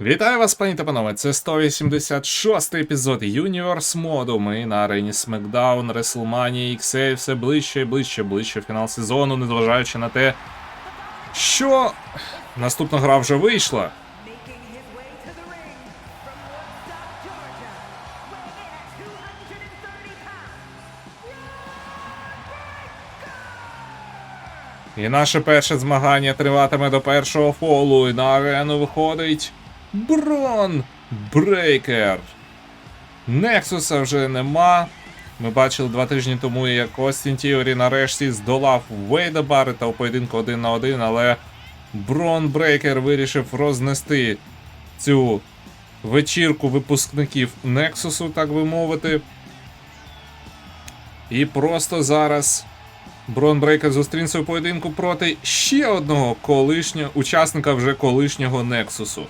Вітаю вас, пані та панове. Це 186 епізод Юніверс моду. Ми на арені SmackDown, WrestleMania XA, все ближче і ближче, ближче фінал сезону, незважаючи на те, що наступна гра вже вийшла. making his way to the ring from Woodstock, Georgia, weighing in at 230 pounds. І наше перше змагання триватиме до першого фолу. І на арену виходить Брон Брейкер. Нексуса вже нема. Ми бачили два тижні тому, як Остін Тіорі нарешті здолав Вейда Баррета у поєдинку один на один, але Брон Брейкер вирішив рознести цю вечірку випускників Нексусу, так би мовити. І просто зараз Брон Брейкер зустрінеться у поєдинку проти ще одного колишнього учасника вже колишнього Нексусу.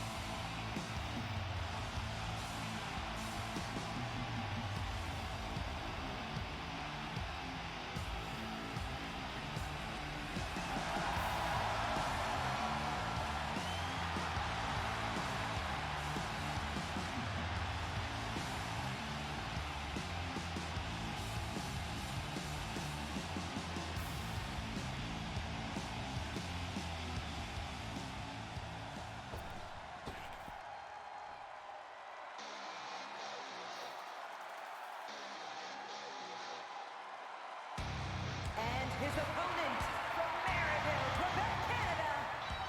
His opponent from Maryville, Quebec, Canada,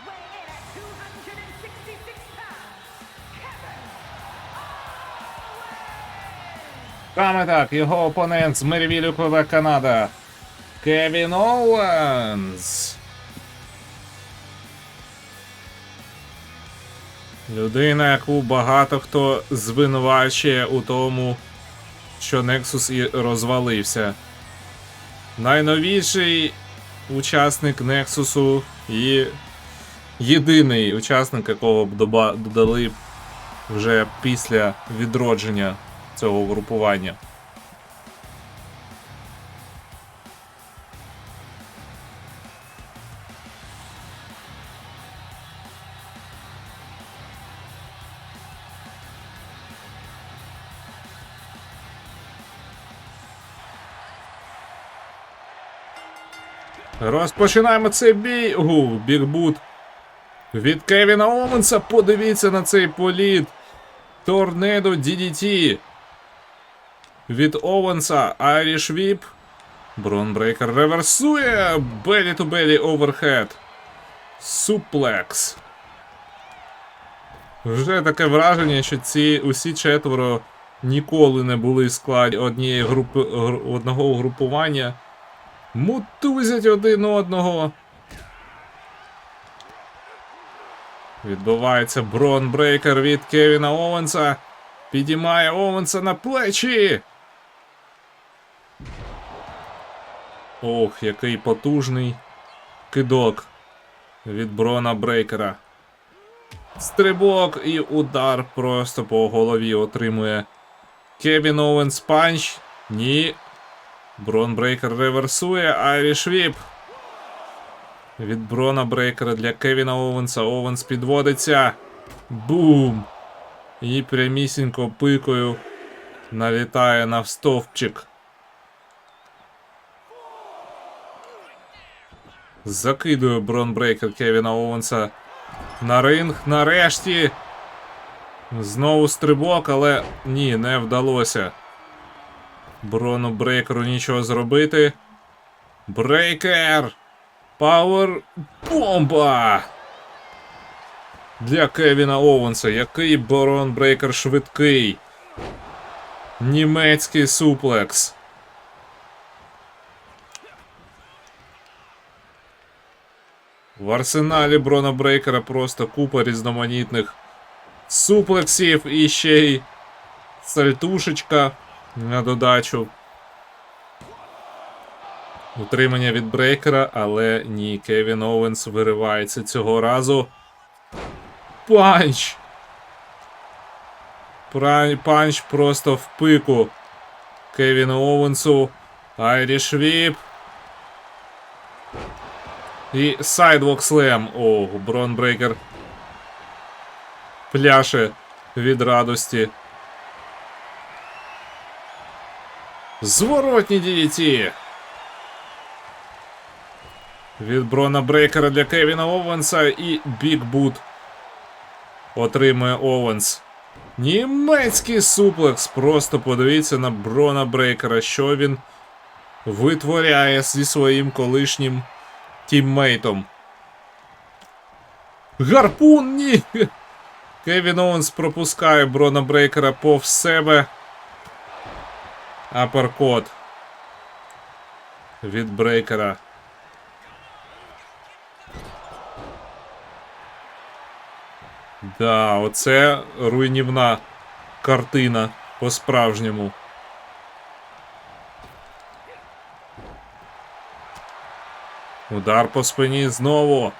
weighing in at 266 pounds, Kevin Саме так, його опонент з Мерівілю, Квебек, Канада. Кевін Оуенс. Людина, яку багато хто звинувачує у тому, що Nexus і розвалився. Найновіший учасник Нексусу і єдиний учасник, якого б доба- додали вже після відродження цього групування. Розпочинаємо цей бій. Гу, бігбут. Від Кевіна Оменса подивіться на цей політ. Торнедо DDT. Від Оуенса Irish Whip. Бронбрейкер реверсує. Белі ту белі оверхед. Суплекс. Вже таке враження, що ці усі четверо ніколи не були в складі однієї групи одного угрупування. Мутузять один одного. Відбувається бронбрейкер від Кевіна Оуенса. Підіймає Оуенса на плечі. Ох, який потужний кидок від Брона Брейкера. Стрибок і удар просто по голові отримує Кевін Оуенс панч. Ні. Брон Брейкер реверсує, Айріш Віп. Від Брона Брейкера для Кевіна Оуенса. Оуенс підводиться. Бум! І прямісінько пикою налітає на стовпчик. Закидує Брон Брейкер Кевіна Оуенса на ринг. Нарешті. Знову стрибок, але ні, не вдалося. Брону Брейкеру нічого зробити. Брейкер! Пауер бомба! Для Кевіна Оуенса. Який Барон Брейкер швидкий. Німецький суплекс. В арсеналі Брона Брейкера просто купа різноманітних суплексів і ще й сальтушечка на додачу. Утримання від брейкера, але ні, Кевін Оуенс виривається цього разу. Панч! Панч просто в пику. Кевіну Оуенсу. Айріш Віп. І Sidewalk Slam. О, Брон Брейкер пляше від радості. Зворотні DDT. Від Брона Брейкера для Кевіна Оуенса і Біг Бут отримує Оуенс. Німецький суплекс. Просто подивіться на Брона Брейкера, що він витворяє зі своїм колишнім тіммейтом. Гарпун ні! Кевін Оуенс пропускає Брона Брейкера повз себе. Аперкот. Від Брейкера. Да, оце руйнівна картина по-справжньому. Удар по спині знову.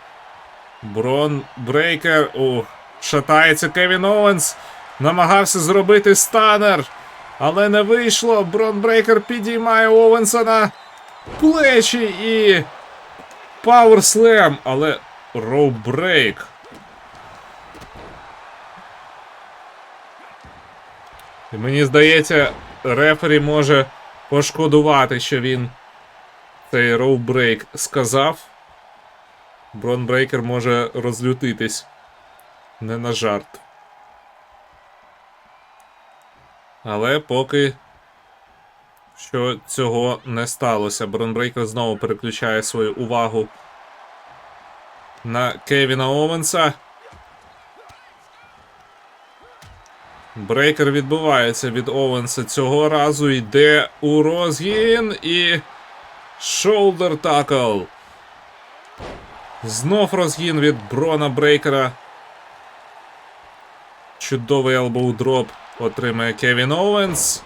Брон Брейкер. О, шатається Кевін Оуенс. Намагався зробити станер. Але не вийшло. Брон Брейкер підіймає Оуенса на плечі і. Пауерслем. Але роу брейк. І мені здається, рефері може пошкодувати, що він цей роубрейк сказав. Бронбрейкер може розлютитись. Не на жарт. Але поки що цього не сталося. Бронбрейкер знову переключає свою увагу на Кевіна Оуенса. Брейкер відбувається від Оуенса цього разу. Йде у розгін і. Шолдер такл. Знов розгін від Брона Брейкера. Чудовий елбоу дроп отримає Кевін Оуенс.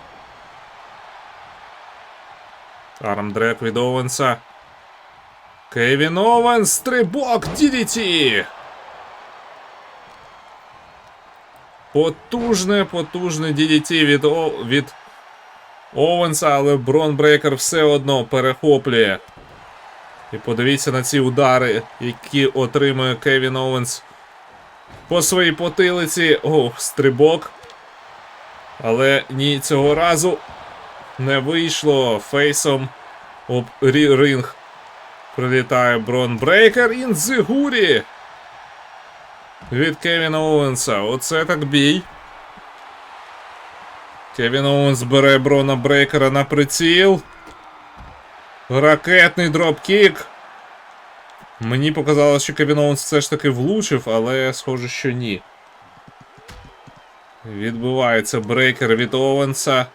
Армдрек від Оуенса. Кевін Оуенс. Стрибок DDT. Потужне, потужне DDT від, О... від Оуенса, але Бронбрейкер все одно перехоплює. І подивіться на ці удари, які отримує Кевін Оуенс по своїй потилиці. Ох, стрибок. Але ні, цього разу не вийшло. Фейсом об ринг прилітає Бронбрейкер інзигурі від Кевіна Оуенса. Оце так бій. Кевін Оуенс бере Брона Брейкера на приціл. Ракетний дропкік. Мені показалось, що Кевін Оуенс все ж таки влучив, але схоже, що ні. Відбувається брейкер від Оуенса.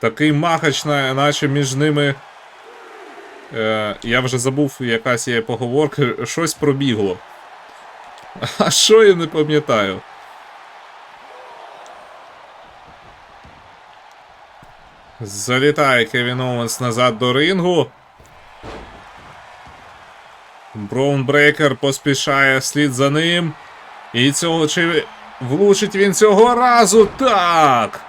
Такий махач, наче між ними. Е, я вже забув, якась є поговорка, щось пробігло. А що я не пам'ятаю? Залітає Кевін Оуенс назад до рингу. Броунбрейкер поспішає слід за ним. І цього чи влучить він цього разу? Так.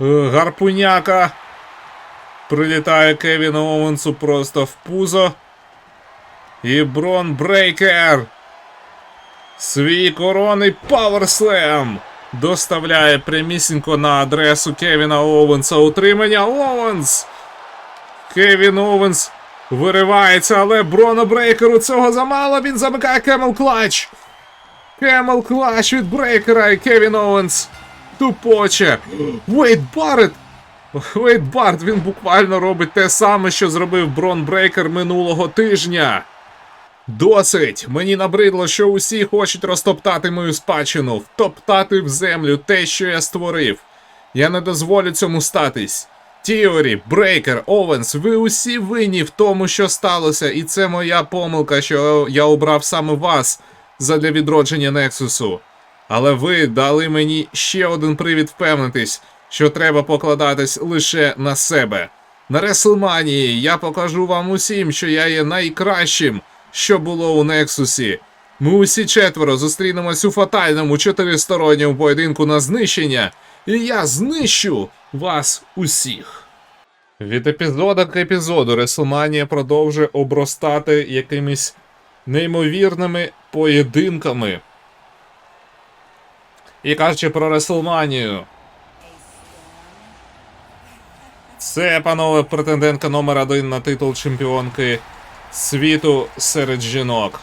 Е, Гарпуняка. Прилітає Кевіну Оуенсу просто в пузо. І Бронбрейкер. Свій коронний паверслем доставляє прямісінько на адресу Кевіна Оуенса утримання. Оуенс! Кевін Оуенс виривається, але Броно Брейкеру цього замало. Він замикає Кемел Клач. Кемел Клач від Брейкера і Кевін Оуенс тупоче. Вейт Барретт! Вейт Барт, він буквально робить те саме, що зробив Брон Брейкер минулого тижня. Досить! Мені набридло, що усі хочуть розтоптати мою спадщину, втоптати в землю те, що я створив. Я не дозволю цьому статись. Тіорі, Брейкер, Овенс, ви усі винні в тому, що сталося, і це моя помилка, що я обрав саме вас задля відродження Нексусу. Але ви дали мені ще один привід впевнитись, що треба покладатись лише на себе. На Реслманії я покажу вам усім, що я є найкращим, що було у Нексусі. Ми усі четверо зустрінемось у фатальному чотиристоронньому поєдинку на знищення, і я знищу вас усіх. Від епізоду к епізоду Реслманія продовжує обростати якимись неймовірними поєдинками. І кажучи про Реслманію. Це, панове, претендентка номер один на титул чемпіонки світу серед жінок.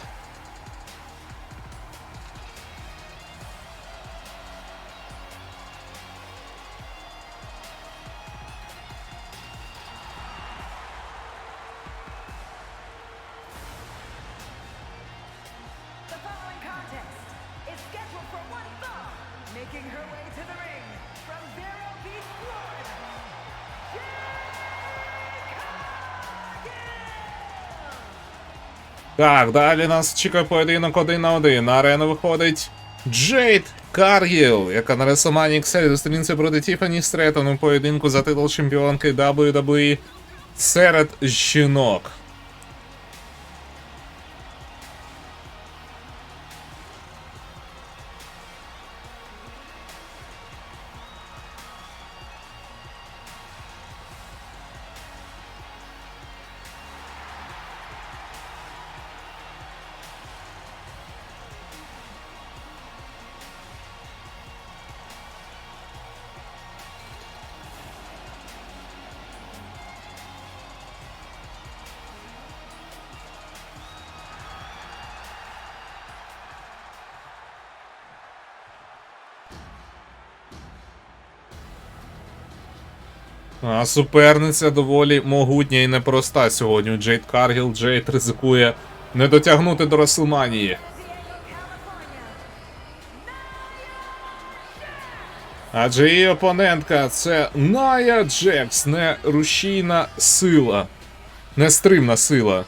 Так, далі нас чекає поєдинок один на один. На арену виходить Джейд Каргіл, яка на Ресомані XL зустрінеться проти Тіфані Стретон у поєдинку за титул чемпіонки WWE серед жінок. Суперниця доволі могутня і непроста сьогодні. Джейд Каргіл, Джейд ризикує не дотягнути до Расселманії. Адже її опонентка це Ная Джекс, не рушійна сила, нестримна сила.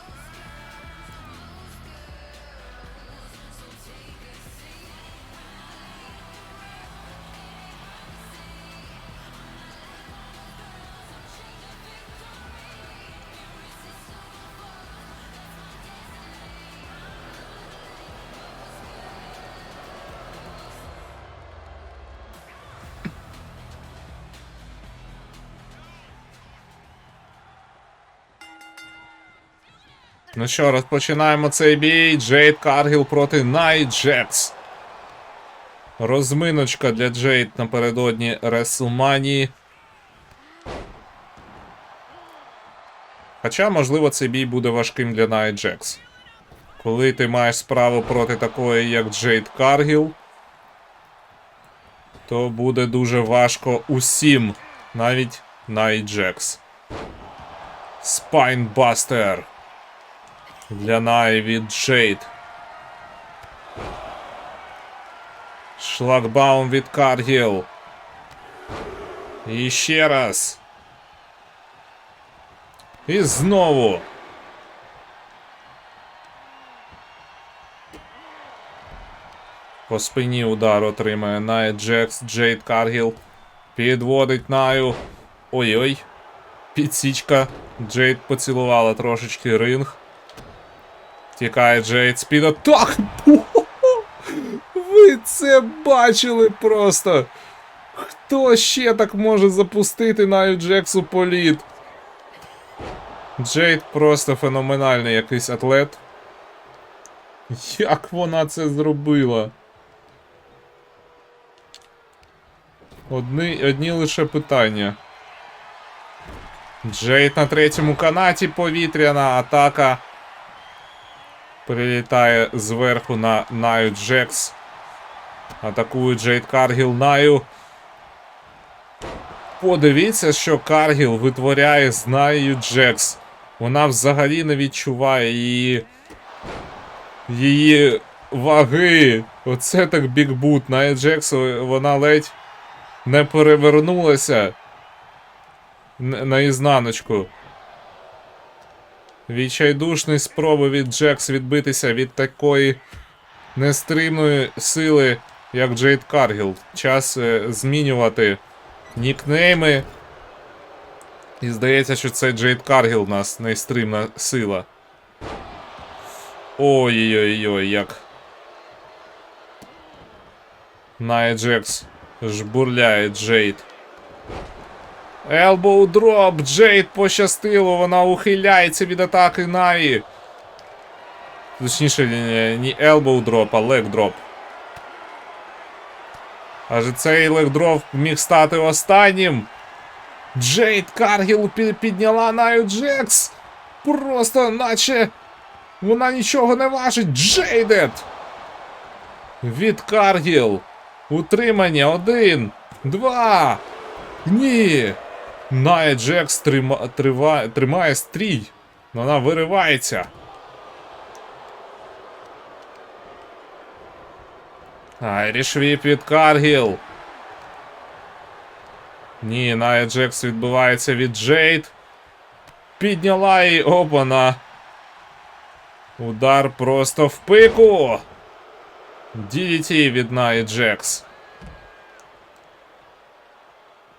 Ну що, розпочинаємо цей бій. Джейд Каргіл проти Най Джекс. Розминочка для Джейд напередодні Реслманії. Хоча, можливо, цей бій буде важким для Най Джекс. Коли ти маєш справу проти такої, як Джейд Каргіл, то буде дуже важко усім, навіть Най Джекс. Спайнбастер для Наї від Джейд. Шлагбаум від Каргіл. І ще раз. І знову. По спині удар отримає Найя Джекс, Джейд Каргіл. Підводить Наю. Ой-ой. Підсічка. Джейд поцілувала трошечки ринг. Тікає Джейд з-під атак. Ви це бачили просто. Хто ще так може запустити Наю Джексу політ? Джейд просто феноменальний якийсь атлет. Як вона це зробила? Одні, одні лише питання. Джейд на третьому канаті повітряна атака. Прилітає зверху на Наю Джекс. Атакує Джейд Каргіл Наю. Подивіться, що Каргіл витворяє з Наю Джекс. Вона взагалі не відчуває її. Її ваги. Оце так бікбут. Ная Джекс, вона ледь не перевернулася н- наізнаночку. Відчайдушні спроби від Джекс відбитися від такої нестримної сили, як Джейд Каргіл. Час е, змінювати нікнейми. І здається, що це Джейд Каргіл у нас нестримна сила. Ой-ой-ой, як. Найя Джекс жбурляє Джейд. Елбоу дроп, Джейд пощастило, вона ухиляється від атаки Наї. Точніше, не, elbow drop, а leg drop. Аже цей leg drop міг стати останнім. Джейд Каргіл підняла Наю Джекс. Просто наче вона нічого не важить. Джейдед! Від Каргіл. Утримання. Один. Два. Ні. Ная Джекс трима, трива, тримає стрій. Вона виривається. Айріш Віп від Каргіл. Ні, Ная Джекс відбивається від Джейд. Підняла її опана. Удар просто в пику. DDT від Джекс.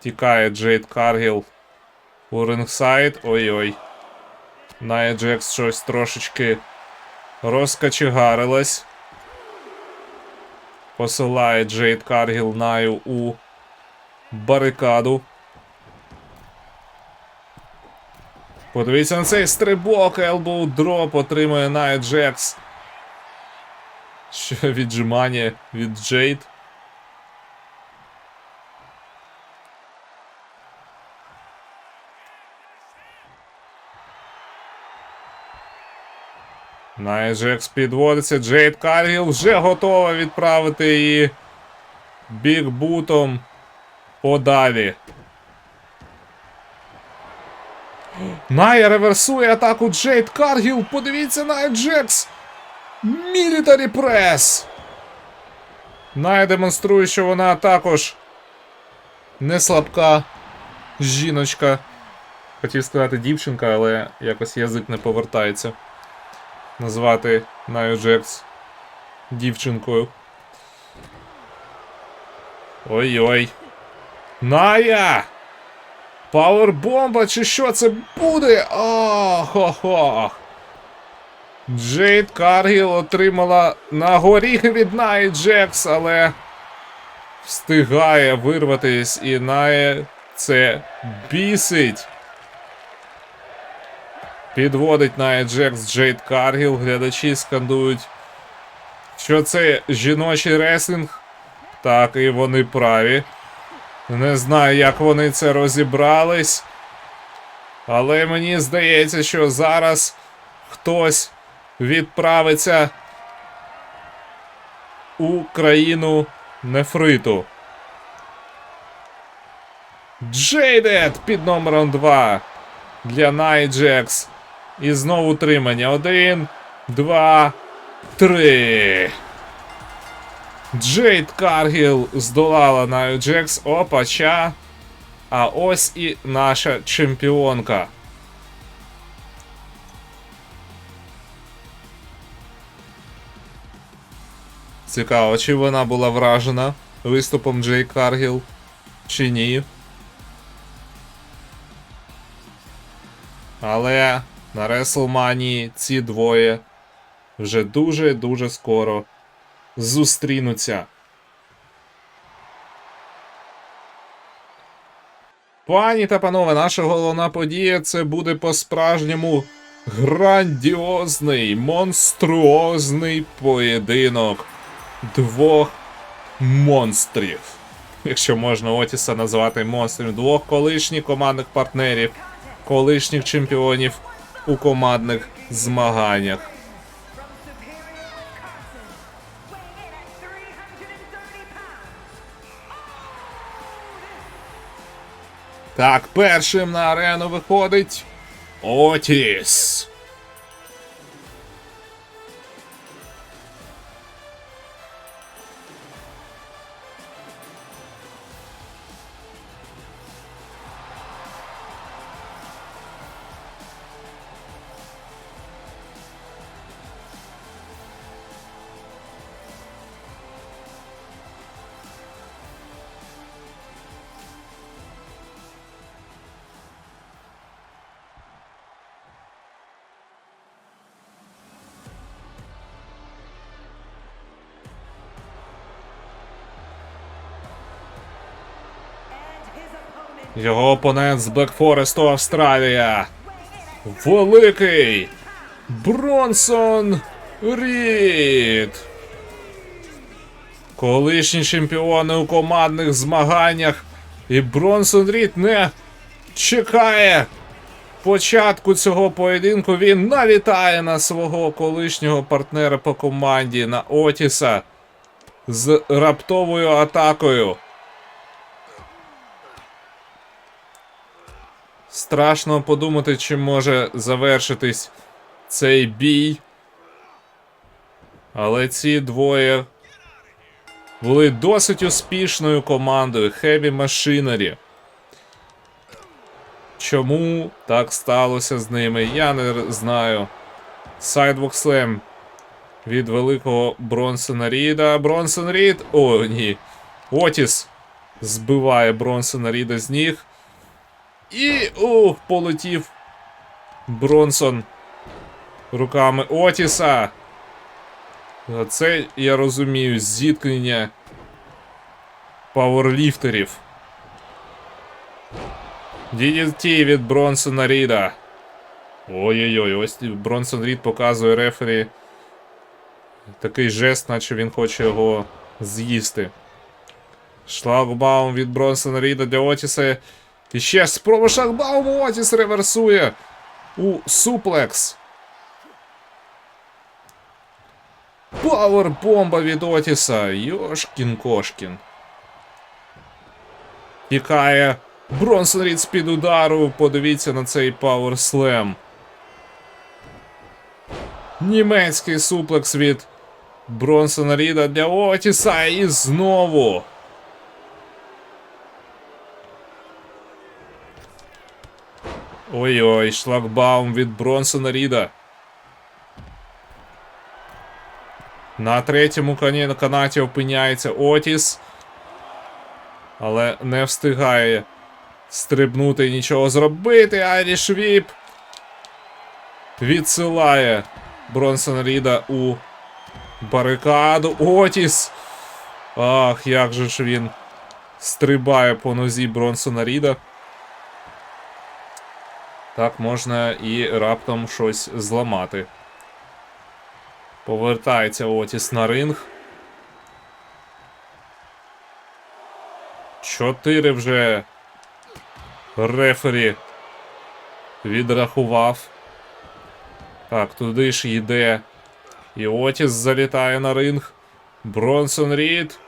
Тікає Джейд Каргіл у рингсайд. Ой-ой. Ная Джекс щось трошечки розкачегарилась. Посилає Джейд Каргіл Наю у барикаду. Подивіться на цей стрибок, елбоу дроп отримує Ная Джекс. Що віджимання від Джейд. Ная Джекс підводиться. Джейд Каргіл вже готова відправити її бігбутом подалі. Ная реверсує атаку Джейд Каргіл. Подивіться на Джекс. Мілітарі прес. Ная демонструє, що вона також не слабка жіночка. Хотів сказати дівчинка, але якось язик не повертається. Назвати Наю Джекс дівчинкою. Ой-ой. Ная! Пауербомба чи що це буде? Ох, ох, ох. Джейд Каргіл отримала на горіхи від Наї Джекс, але встигає вирватись і Нає це бісить. Підводить Ная Джекс Джейд Каргіл. Глядачі скандують, що це жіночий реслінг. Так, і вони праві. Не знаю, як вони це розібрались. Але мені здається, що зараз хтось відправиться у країну нефриту. Джейдед під номером 2 для Найджекс. І знову утримання. Один, два, три. Джейд Каргіл здолала Наю Джекс. Опача. А ось і наша чемпіонка. Цікаво, чи вона була вражена виступом Джей Каргіл, чи ні. Але на Реслманії ці двоє вже дуже-дуже скоро зустрінуться. Пані та панове, наша головна подія це буде по-справжньому грандіозний, монструозний поєдинок двох монстрів. Якщо можна Отіса назвати монстром, двох колишніх командних партнерів, колишніх чемпіонів у командних змаганнях. From Superior, Wisconsin, weighing in at 330 pounds. Так, першим на арену виходить Отіс. Його опонент з Блекфоресту Австралія. Великий Бронсон Рід. Колишні чемпіони у командних змаганнях. І Бронсон Рід не чекає початку цього поєдинку. Він налітає на свого колишнього партнера по команді на Отіса з раптовою атакою. Страшно подумати, чим може завершитись цей бій. Але ці двоє були досить успішною командою Heavy Machinery. Чому так сталося з ними, я не знаю. Sidewalk Slam від великого Бронсона Ріда. Бронсон Рід. О, ні. Отіс збиває Бронсона Ріда з ніг. І. Ух, полетів Бронсон руками Отіса. Це, я розумію, зіткнення пауерліфтерів. DDT від Бронсона Ріда. Ой-ой-ой, ось Бронсон Рід показує рефері такий жест, наче він хоче його з'їсти. Шлагбаум від Бронсона Ріда для Отіса. І ще спроба шлагбауму Отіс реверсує у суплекс. Пауербомба від Отіса. Йошкін кошкін. Тікає Бронсон Рід з-під удару. Подивіться на цей пауерслем. Німецький суплекс від Бронсона Ріда для Отіса. І знову. Ой-ой, шлагбаум від Бронсона Ріда. На третьому канаті опиняється Отіс. Але не встигає стрибнути і нічого зробити. Айріш Віп відсилає Бронсон Ріда у барикаду. Отіс! Ах, як же ж він стрибає по нозі Бронсона Ріда. Так можна і раптом щось зламати. Повертається Отіс на ринг. Чотири вже рефері відрахував. Так, туди ж йде. І Отіс залітає на ринг. Бронсон Рід.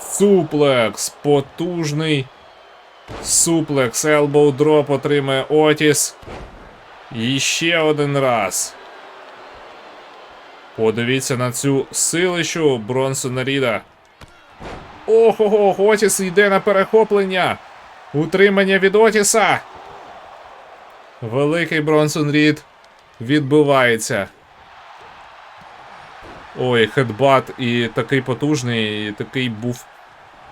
Суплекс. Потужний. Суплекс. Елбоу дроп отримає Отіс. І ще один раз. Подивіться на цю силищу Бронсона Ріда. Ого, Отіс йде на перехоплення. Утримання від Отіса. Великий Бронсон Рід відбивається. Ой, хедбат і такий потужний, і такий був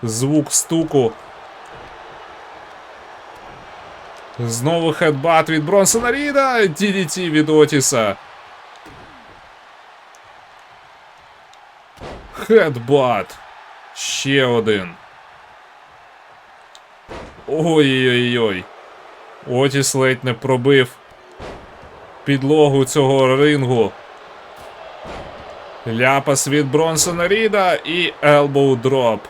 звук стуку. Знову хедбат від Бронсона Ріда. DDT від Отіса. Хедбат. Ще один. Ой-ой-ой. Отіс ледь не пробив підлогу цього рингу. Ляпас від Бронсона Ріда і елбоу дроп.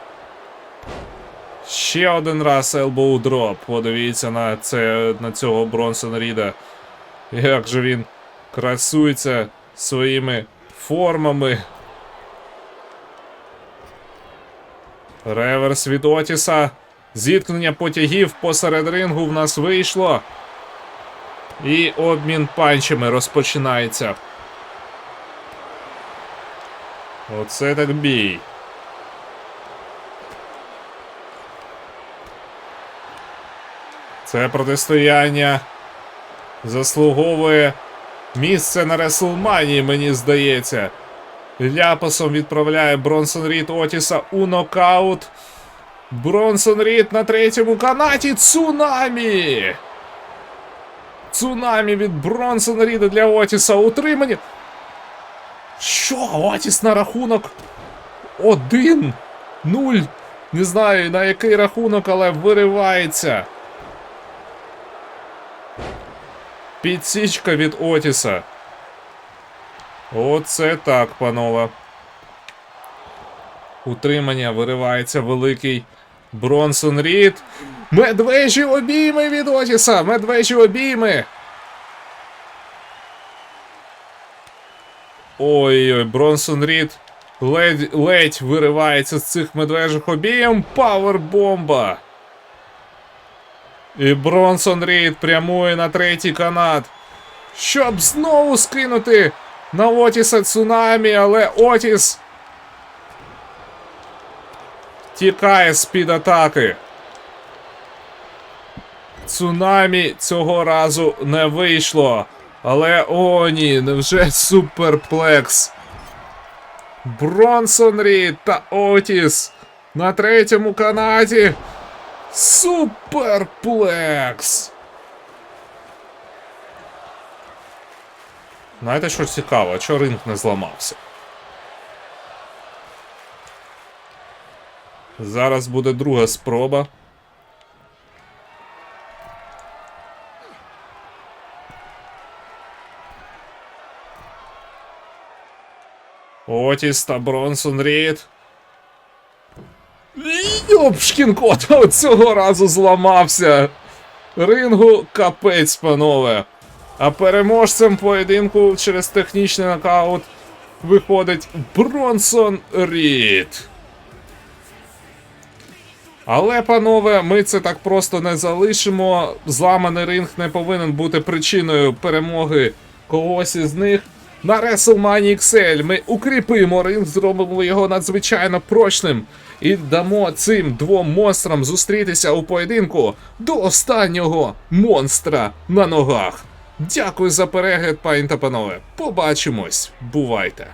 Ще один раз елбоу дроп. Подивіться на це на цього Бронсона Ріда. Як же він красується своїми формами. Реверс від Отіса. Зіткнення потягів посеред рингу в нас вийшло. І обмін панчами розпочинається. Оце так бій. Це протистояння заслуговує місце на Реслманії, мені здається. Ляпасом відправляє Бронсон Рід Отіса у нокаут. Бронсон Рід на третьому канаті. Цунамі! Цунамі від Бронсона Ріда для Отіса. Утримання. Що? Отіс на рахунок? Один. Нуль. Не знаю на який рахунок, але виривається. Підсічка від Отіса. Оце так, панове. Утримання виривається великий Бронсон Рід. Медвежі обійми від Отіса! Медвежі обійми! Ой-ой, Бронсон Рід ледь, ледь виривається з цих медвежих обійм. Павербомба! І Бронсон Рід прямує на третій канат. Щоб знову скинути на Отіса цунамі, але Отіс тікає з-під атаки. Цунамі цього разу не вийшло. Але о ні, невже суперплекс. Бронсон Рід та Отіс на третьому канаті. Суперплекс. Знаєте, що цікаво, чого ринг не зламався? Зараз буде друга спроба. Отіс та Бронсон Рід. Йопшкін кот, цього разу зламався. Рингу капець, панове. А переможцем поєдинку через технічний нокаут виходить Бронсон Рід. Але, панове, ми це так просто не залишимо. Зламаний ринг не повинен бути причиною перемоги когось із них. На WrestleMania XL ми укріпимо ринг, зробимо його надзвичайно прочним і дамо цим двом монстрам зустрітися у поєдинку до останнього монстра на ногах. Дякую за перегляд, пані та панове. Побачимось. Бувайте!